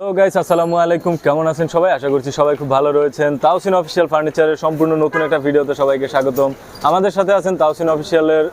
Hello guys আসসালামু আলাইকুম। কেমন আছেন সবাই? আশা করছি সবাই খুব ভালো রয়েছেন। তাওসিন অফিসিয়াল ফার্নিচারের সম্পূর্ণ নতুন একটা ভিডিওতে সবাইকে স্বাগতম। আমাদের সাথে আছেন তাওসিন অফিসিয়ালের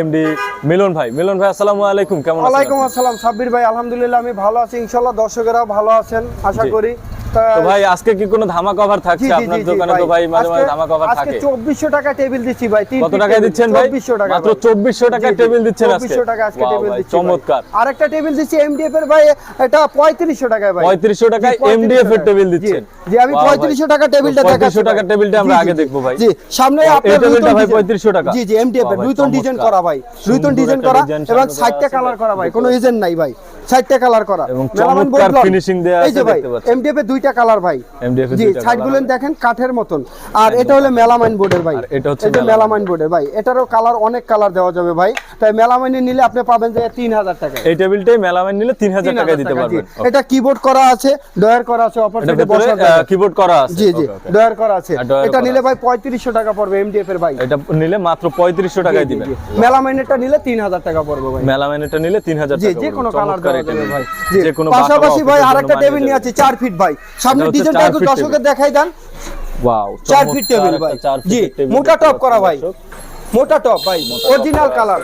এমডি মিলন ভাই। মিলন ভাই আসসালামু আলাইকুম। কেমন আছেন ওয়ালাইকুম আসসালাম সাব্বির ভাই। আলহামদুলিল্লাহ আমি ভালো আছি। ইনশাল্লাহ দর্শকেরাও ভালো আছেন আশা করি। তা- ভাই আজকে কি কোনো ধামা কভার থাকছে আপনার জি, জি, দোকানে? তো ভাই। মাঝে মাঝে ধামা কভার আজকে 2400 টাকা টেবিল দিচ্ছি ভাই কত ফিট দিচ্ছেন ভাই? 2400 টাকা মাত্র 2400 টাকায় জি, জি, টেবিল দিচ্ছেন আজকে? 2400 টাকা আজকে টেবিল দিচ্ছি চমৎকার। আরেকটা টেবিল দিচ্ছি এমডিএফ এর ভাই এটা 3500 টাকায় ভাই। 3500 টাকায় জি, 3500 MDF এর টেবিল দিচ্ছেন। জি আমি 3500 টাকা টেবিলটা তো 3500 দেখাচ্ছি। টাকার টেবিলটা আমরা আগে দেখব ভাই। জি সামনে আপনার টেবিলটা ভাই ডিজাইন। 3500 টাকা। জি জি এমডিএফ এর Wow, ডিজাইন করা ভাই। সুন্দর ডিজাইন করা এবং 60টা কালার করা ভাই। কোনো নাই ভাই। 60টা কালার করা। এবং মেলামাইন চমৎকার বোর্ড দেয়া আছে দেখতে পাচ্ছেন। এমডিএফ এর দুইটা কালার ভাই। জি দুইটা সাইডগুলো colour। দেখেন কাঠের মতন। আর এটা হলো মেলামাইন বোর্ডের ভাই। এটা হচ্ছে মেলামাইন। বোর্ডের ভাই। এটারও কালার অনেক কালার দেওয়া যাবে ভাই। তাই মেলামাইনে নিলে আপনি পাবেন যে 3000 টাকা। এই টেবিলটাই মেলামাইন নিলে 3000 টাকায় দিতে পারবেন। এটা কিবোর্ড করা আছে ডয়ার করা আছে অপর সাইডে বসার কিবোর্ড করা আছে। জি জি. ডয়ার করা আছে। এটা নিলে ভাই 3500 টাকা পড়বে এমডিএফ এর ভাই। এটা নিলে মাত্র 3500 টাকায় দিবেন। মেলামাইনেরটা নিলে 3000 টাকা পড়বে ভাই। মেলামাইনটা নিলে 3000 টাকা জি টাকা যে। কোনো কালার দেওয়া যাবে ভাই। জি যে কোনো পাশাপাশি ভাই আরেকটা টেবিল নিয়ে আছে 4 ফিট ভাই। সামনে ডিজাইনটা একটু ফিট দেখাই দেন। ওয়াও 4 ফিট টেবিল ভাই। জি মোটা টপ করা ভাই। মোটা টপ ভাই original colour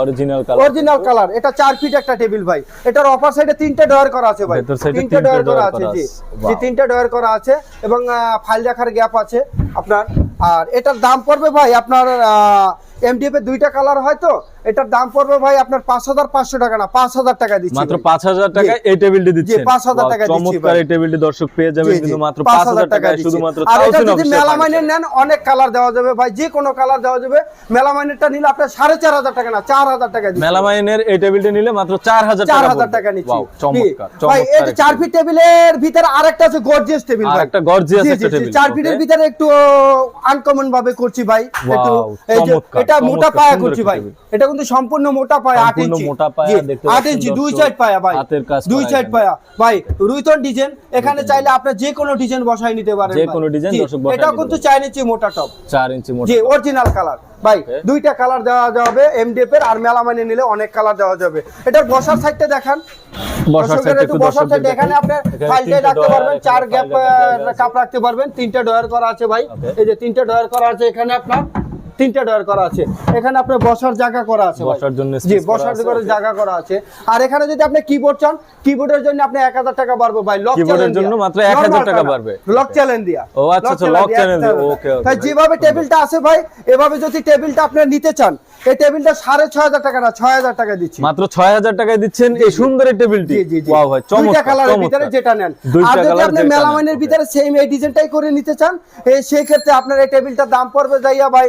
original colour original colour এটা 4 ফিট একটা টেবিল ভাই। এটার অপার সাইডে তিনটা ডয়ার করা আছে ভাই। তিনটা ডয়ার করা আছে জি। জি তিনটা ডয়ার করা আছে এবং ফাইল রাখার গ্যাপ আছে আপনার। আর এটার দাম পড়বে ভাই আপনার এমডিএফ এর দুইটা কালার হয় তো। এটার দাম পড়বে ভাই আপনার 5500 টাকা না 5000 টাকা দিচ্ছি মাত্র ভাই। 5000 টাকায় এই টেবিলটি দিচ্ছেন। 5000 Wow, টাকা চমৎকার। এই টেবিলটি দর্শক পেয়ে যাবেন জি, কিন্তু মাত্র 5000 5000 টাকায় শুধুমাত্র আর এটা যদি মেলামাইনের নেন অনেক কালার দেওয়া যাবে ভাই যে কোনো কালার দেওয়া যাবে। মেলামাইনেরটা নিলে আপনার সাড়ে চার হাজার টাকা না চার হাজার টাকা দিচ্ছি। মেলামাইনের এই টেবিলটি নিলে মাত্র 4000 টাকা চার হাজার টাকা নিচ্ছি। ভাই এই যে চার ফিট টেবিলের ভিতরে আরেকটা আছে গর্জিয়াস টেবিল আর ভাই একটা জি, একটা টেবিল, চার ফিটের ভিতরে একটু আনকমন ভাবে করছি ভাই। একটু এই যে এটা মোটা পায়া করছি ভাই। এটা কিন্তু সম্পূর্ণ মোটা পায়া আট ইঞ্চি। মোটা পায়া আট ইঞ্চি দুই সাইড পায়া ভাই। হাতের কাজ দুই সাইড পায়া। ভাই রুইতন ডিজাইন এখানে চাইলে আপনি যে কোনো ডিজাইন বসাই নিতে পারেন যে কোনো ডিজাইন দর্শক বসায় এটাও নিতে কিন্তু পারবেন। চার ইঞ্চি মোটা টপ 4 ইঞ্চি মোটা জি অরিজিনাল কালার ভাই দুইটা কালার দেওয়া যাবে এমডিএফ এর আর মেলা মেলামাইনে নিলে অনেক কালার দেওয়া যাবে। এটার বসার সাইডটা দেখান। বসার দর্শকের সাইডে একটু বসার দর্শকদের সাইড এখানে দেখান। আপনি ফাইলটা রাখতে পারবেন চার গ্যাপ কাপ রাখতে পারবেন। তিনটা ডয়ার করা আছে ভাই। এই যে তিনটা ডয়ার করা আছে এখানে আপনার। তিনটা ডয়ার করা আছে। এখানে আপনার বসার জায়গা করা আছে বসার জন্য জি বসার করে জায়গা করা আছে। আর এখানে যদি আপনি কিবোর্ড চান কিবোর্ডের জন্য আপনি 1000 টাকা বাড়বে ভাই। লক এর জন্য মাত্র 1000 টাকা বাড়বে। লক চ্যালেঞ্জ দিয়া। ও, আচ্ছা, আচ্ছা, challenge দিয়া, okay, okay, তাই ভাই। যেভাবে টেবিলটা আছে ভাই এভাবে যদি টেবিলটা আপনি নিতে চান এই টেবিলটা সাড়ে ছয় হাজার টাকা না ছয় হাজার টাকা দিচ্ছি। মাত্র 6000 টাকায় দিচ্ছেন এই সুন্দর এই টেবিলটি ওয়াও ভাই চমৎকার দুইটা কালারের ভিতরে যেটা নেন। আর যদি আপনি মেলামাইনের ভিতরে সেম এই ডিজাইনটাই করে নিতে চান এই সেই ক্ষেত্রে আপনার এই টেবিলটার দাম পড়বে যাইয়া ভাই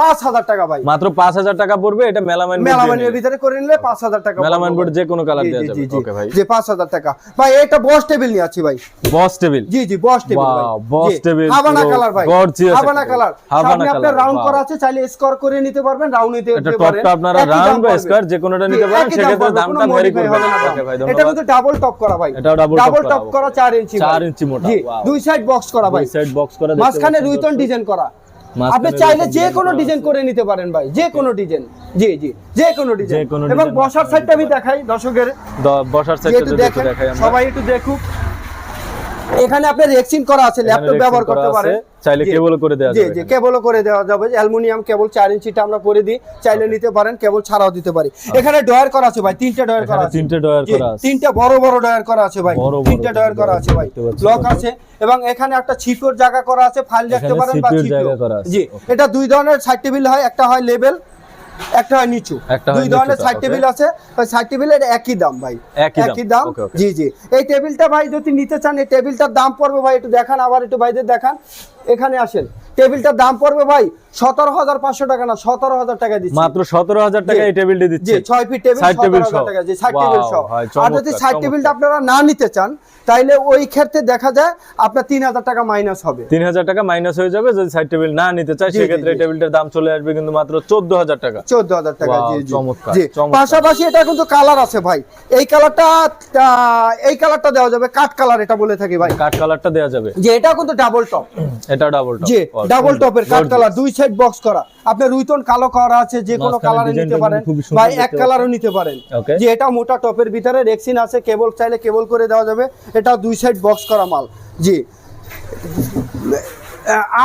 পাঁচ হাজার টাকা ভাই। মাত্র 5000 টাকা পড়বে এটা মেলামাইন মেলামাইনের ভিতরে করে নিলে পাঁচ হাজার টাকা মেলামাইন পড়বে বোর্ড যে কোনো কালার দেওয়া যাবে। জি, জি। ওকে ভাই। যে পাঁচ হাজার টাকা। ভাই এটা বস টেবিল নিয়ে আছি ভাই। বস টেবিল জি জি বস টেবিল ভাই। Wow, boss জি, table হাভানা পুরো কালার ভাই। gorgeous হাভানা কালার সামনে আপনার রাউন্ড করা আছে চাইলে স্কোর করে নিতে পারবেন রাউন্ড নিতে এটা টপটা আপনারা রাউন্ড বা পড়বে। যে কোনোটা নিতে পারেন সেক্ষেত্রে দামটা কোনো করবে ওকে ভাই। এটা কিন্তু ডাবল টপ করা ভাই। ডাবল টপ করা 4 ইঞ্চি চার ইঞ্চি মোটা, দুই সাইড বক্স করা ভাই। দুই সাইড বক্স করা মাঝখানে রুইতন ডিজাইন করা। আপনি চাইলে যে কোনো ডিজাইন করে নিতে পারেন ভাই যে কোনো ডিজাইন জি জি যে কোনো ডিজাইন এবং বসার সাইডটা আমি দেখাই দর্শকের। বসার সাইডটা একটু দেখাই সবাই একটু দেখুক। এখানে আপনার রেক্সিন করা আছে ল্যাপটপ ব্যবহার করতে পারেন। চাইলে জি। কেবলও করে দেওয়া যাবে জি এখানে। কেবলও করে দেওয়া যাবে। অ্যালুমিনিয়াম কেবল চার ইঞ্চিটা আমরা করে দিই। চাইলে নিতে পারেন কেবল ছাড়াও দিতে পারি। এখানে ডয়ার করা আছে ভাই তিনটা ডয়ার করা আছে। তিনটে ডয়ার করা আছে। তিনটা বড় বড় ডয়ার করা আছে ভাই। তিনটা ডয়ার করা আছে ভাই। লক আছে এবং এখানে একটা ছিপির জায়গা করা আছে ফাইল রাখতে পারেন বা আছে, জি এটা দুই ধরনের সাইড টেবিল হয় একটা হয় লেভেল একটা হয় নিচু। দুই ধরনের সাইড টেবিল আছে। ওই সাইড টেবিলের একই দাম ভাই। একই দাম. জি জি। এই টেবিলটা ভাই যদি নিতে চান এই টেবিলটার দাম পড়বে ভাই একটু দেখান আবার একটু ভাইদের দেখান। এখানে আসেন। টেবিলটার দাম পড়বে ভাই সতেরো হাজার পাঁচশো টাকা না সতেরো হাজার টাকা দিচ্ছি। মাত্র 17000 টাকা এই টেবিলটি জি ছয় ফিট টেবিল Side table সতেরো হাজার সহ। টাকা জি সাইড টেবিল সহ। আর যদি সাইড টেবিলটা আপনারা না নিতে চান তাইলে ওই ক্ষেত্রে দেখা যায় আপনার তিন হাজার টাকা মাইনাস হবে। 3000 টাকা মাইনাস হয়ে যাবে যদি সাইড টেবিল না নিতে চায় জি, জি, সেক্ষেত্রে টেবিলটার দাম চলে আসবে কিন্তু মাত্র 14000 টাকা। চোদ্দ হাজার টাকা Wow, জি জি। চমৎকার, পাশাপাশি এটা কিন্তু কালার আছে ভাই। এই কালারটা এই কালারটা দেওয়া যাবে কাঠ কালার এটা বলে থাকি ভাই। কাট কালারটা দেওয়া যাবে। যে এটা কিন্তু ডাবল টপ এটা ডাবল টপ জি ডাবল টপের কাঠ কালার দুই সাইড বক্স করা। আপনার রুইতন কালো করা আছে যে কোনো কালারে নিতে পারেন বা এক কালারও নিতে পারেন। যে এটা মোটা টপের ভিতরে রেক্সিন আছে কেবল চাইলে কেবল করে দেওয়া যাবে। এটা দুই সাইড বক্স করা মাল। জি।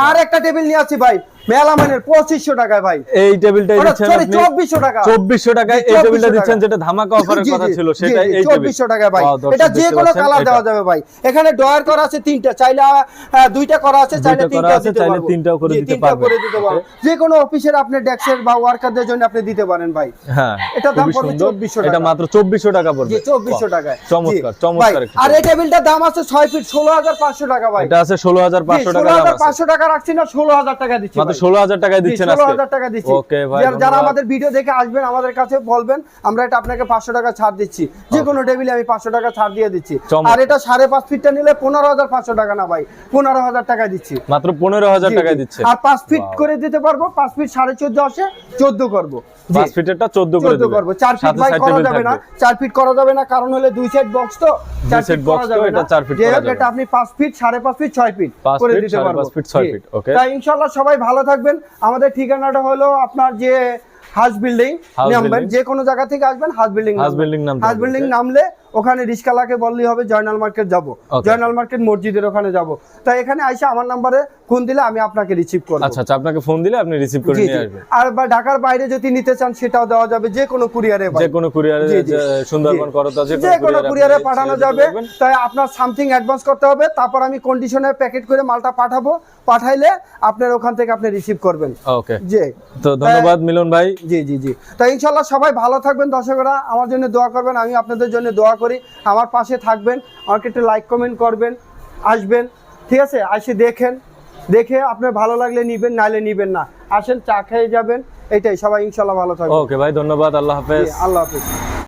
আর একটা টেবিল নিয়ে আছি ভাই। মেলামানের পঁচিশশো টাকায় ভাই। এই 2400 টাকা। 2400 টাকায় এই টেবিলটা দিচ্ছেন যেটা ধামাকা অফারের কথা ছিল সেটা এই টেবিল। 2400 ভাই। এটা যে দেখতে কোনো কালার দেওয়া যাবে ভাই। এখানে ডয়ার করা আছে তিনটা চাইলে দুইটা করা আছে চাইলে তিনটা চাইলে তিনটাও করে দিতে তিনটাও পারবেন। করে দিতে পারব। যে কোনো অফিসের আপনি ডেস্কের বা ওয়ার্কারদের জন্য আপনি দিতে পারেন ভাই। হ্যাঁ এটার দাম পড়বে সুন্দর। 2400 এটা টাকা। মাত্র 2400 টাকা পড়বে। চব্বিশশো টাকায়। চমৎকার চমৎকার আর এই টেবিলটার দাম আছে ছয় ফিট ষোলো হাজার পাঁচশো টাকা ভাই। এটা আছে ষোলো হাজার আছে। পাঁচশো টাকা রাখছি না ষোলো হাজার টাকা দিচ্ছি মাত্র 16000 টাকায় দিচ্ছেন আজকে। হাজার টাকা দিচ্ছি। ওকে ভাই যারা- যারা আমাদের ভিডিও দেখে আসবেন আমাদের কাছে বলবেন আমরা এটা আপনাকে পাঁচশো টাকা ছাড় দিচ্ছি। যে কোনো টেবিলে আমি পাঁচশো টাকা ছাড় দিয়ে দিচ্ছি। আর এটা সাড়ে পাঁচ ফিটটা নিলে পনেরো হাজার পাঁচশো টাকা না ভাই পনেরো হাজার টাকা দিচ্ছি। মাত্র 15000 জি, দিচ্ছে আর পাঁচ ফিট করে দিতে পারব পাঁচ ফিট সাড়ে চোদ্দ আসে চোদ্দ করব। 5 ফিটেরটা 14 করে চোদ্দ দিবেন ফিট ভাই করা যাবে না। থাকবে। ফিট করা যাবে না কারণ হলে দুই সাইড বক্স তো। চার side ফিট box করা তো, এটা না। চার করা যাবে এটা আপনি ফিট ফিট ফিট করে দিতে পারব। তাই সবাই ভালো থাকবেন। আমাদের ঠিকানাটা হলো আপনার যে হাউস বিল্ডিং নামবেন। যে কোনো জায়গা থেকে আসবেন হাউস বিল্ডিং হাউস বিল্ডিং নামলে ওখানে রিস্কালাকে বললেই হবে জয়নাল মার্কেট যাব। জয়নাল মার্কেট মসজিদের ওখানে যাব। তাই এখানে আইসা আমার নাম্বারে ফোন দিলে আমি আপনাকে রিসিভ করব। আচ্ছা আচ্ছা আপনাকে ফোন দিলে আপনি রিসিভ করে নিয়ে আসবেন। আর বা ঢাকার বাইরে যদি নিতে চান সেটাও দেওয়া যাবে যে কোনো কুরিয়ারে যে কোনো কুরিয়ারে। সুন্দরবন। করতা যে যে কোনো কুরিয়ারে পাঠানো যাবে। তাই আপনার সামথিং অ্যাডভান্স করতে হবে তারপর আমি কন্ডিশনে প্যাকেট করে মালটা পাঠাবো পাঠাইলে আপনার ওখান থেকে আপনি রিসিভ করবেন। ওকে জি। তো ধন্যবাদ মিলন ভাই। জি জি জি। তাই ইনশাল্লাহ সবাই ভালো থাকবেন দর্শকরা আমার জন্য দোয়া করবেন আমি আপনাদের জন্য দোয়া করি। আমার পাশে থাকবেন আমাকে একটু লাইক কমেন্ট করবেন আসবেন ঠিক আছে? আসে দেখেন দেখে আপনার ভালো লাগলে নিবেন নাহলে নিবেন না। আসেন চা খেয়ে যাবেন এটাই। সবাই ইনশাল্লাহ ভালো থাকবে ওকে ভাই ধন্যবাদ আল্লাহ হাফেজ। আল্লাহ হাফিজ।